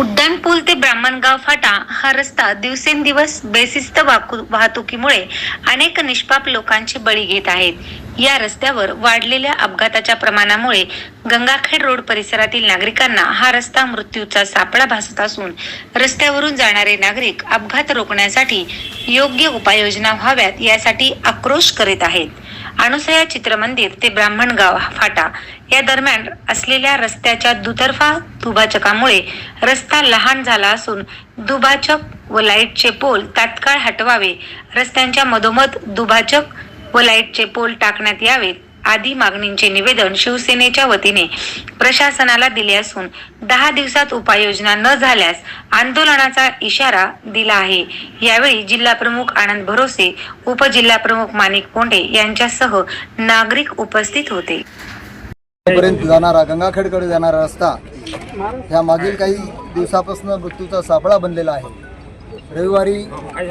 उड्डाणपूल ते ब्राह्मणगाव फाटा हा रस्ता दिवसेंदिवस बेशिस्त वाहतुकीमुळे अनेक निष्पाप लोकांचे बळी घेत आहेत. या रस्त्यावर वाढलेल्या अपघाताच्या प्रमाणामुळे गंगाखेड रोड परिसरातील नागरिकांना हा रस्ता मृत्यूचा सापळा भासत असून रस्त्यावरून जाणारे नागरिक अपघात रोखण्यासाठी योग्य उपाययोजना व्हाव्यात यासाठी आक्रोश करीत आहेत. अनुसया चित्रमंदिर ते ब्राह्मणगाव फाटा. या दरम्यान असलेल्या रस्त्याच्या दुतर्फा दुभाचकामुळे रस्ता लहान झाला असून दुभाचक व लाईटचे पोल तात्काळ हटवावे. रस्त्यांच्या मधोमध दुभाचक व लाईटचे पोल टाकण्यात यावेत. आदी मागणींचे निवेदन शिवसेनेच्या वतीने प्रशासनाला दिले असून दहा दिवसात उपाययोजना न झाल्यास आंदोलनाचा इशारा दिला आहे. यावेळी जिल्हा प्रमुख आनंद भरोसे उपजिल्हा प्रमुख माणिक पोंडे यांच्यासह नागरिक उपस्थित होते. पर्यंत जाणारा गंगाखेडकडे जाणारा रस्ता ह्या मागील काही दिवसापासून मृत्यूचा सापळा बनलेला आहे. रविवारी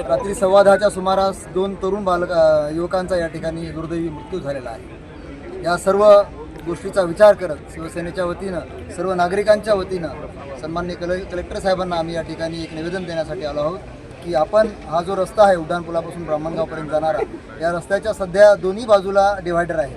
रात्री सव्वा दहाच्या सुमारास दोन तरुण बालक युवकांचा या ठिकाणी दुर्दैवी मृत्यू झालेला आहे. या सर्व गोष्टीचा विचार करत शिवसेनेच्या वतीनं सर्व नागरिकांच्या वतीनं सन्मान्य कल कलेक्टर साहेबांना आम्ही या ठिकाणी एक निवेदन देण्यासाठी आलो आहोत की आपण हा जो रस्ता आहे उड्डाणपुलापासून ब्राह्मणगावपर्यंत जाणारा या रस्त्याच्या सध्या दोन्ही बाजूला डिव्हायडर आहे.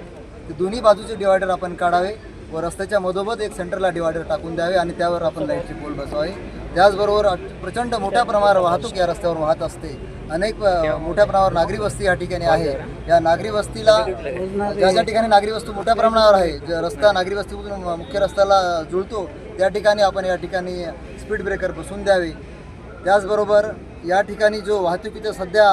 ते दोन्ही बाजूचे डिवायडर आपण काढावे व रस्त्याच्या मधोमध एक सेंटरला डिवायडर टाकून द्यावे आणि त्यावर आपण लाईटचे पोल बसवावे. त्याचबरोबर प्रचंड मोठ्या प्रमाणावर वाहतूक या रस्त्यावर वाहत असते. अनेक मोठ्या प्रमाणावर नागरी वस्ती या ठिकाणी आहे. या नागरी वस्तीला ज्या ज्या ठिकाणी नागरी वस्तू मोठ्या प्रमाणावर आहे रस्ता नागरी वस्तीमधून मुख्य रस्त्याला जुळतो त्या ठिकाणी आपण या ठिकाणी स्पीड ब्रेकर बसवून द्यावे. त्याचबरोबर या ठिकाणी जो वाहतुकीचा सध्या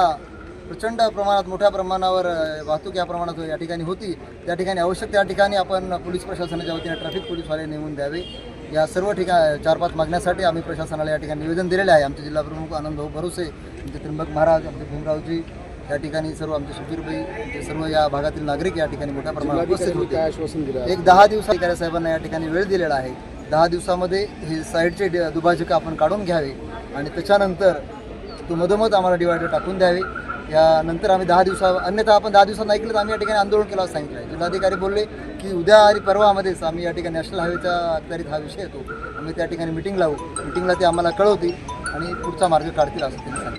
प्रचंड प्रमाणात मोठ्या प्रमाणावर वाहतूक या प्रमाणात या ठिकाणी होती. त्या ठिकाणी आवश्यक त्या ठिकाणी आपण पोलीस प्रशासनाच्या वतीने ट्रॅफिक पोलीसवाले नेमून द्यावे. या सर्व ठिकाण चार पाच मागण्यासाठी आम्ही प्रशासनाला या ठिकाणी निवेदन दिलेले आहे. आमचे जिल्हा प्रमुख आनंद भाऊ भरोसे आमचे त्र्यंबक महाराज आमचे भीमरावजी या ठिकाणी सर्व आमचे सुधीरबाई आमचे सर्व या भागातील नागरिक या ठिकाणी मोठ्या प्रमाणात उपस्थित होते. एक दहा दिवसा अधिकारी साहेबांना या ठिकाणी वेळ दिलेला आहे. दहा दिवसामध्ये हे साईडचे डि- दुभाजकं आपण काढून घ्यावे आणि त्याच्यानंतर तो मधोमध आम्हाला डिवायडर टाकून द्यावे. यानंतर आम्ही दहा दिवसा अन्यथा आपण दहा दिवसात ऐकलं तर आम्ही या ठिकाणी आंदोलन केलं असं सांगितलं आहे जिल्हाधिकारी बोलले की उद्या आणि परवामध्येच आम्ही या ठिकाणी नॅशनल हायवेच्या अखत्यारीत हा विषय येतो. आम्ही त्या ठिकाणी मिटिंग लावू. मिटिंगला ते आम्हाला कळवतील आणि पुढचा मार्ग काढतील असं त्यांनी सांगितलं.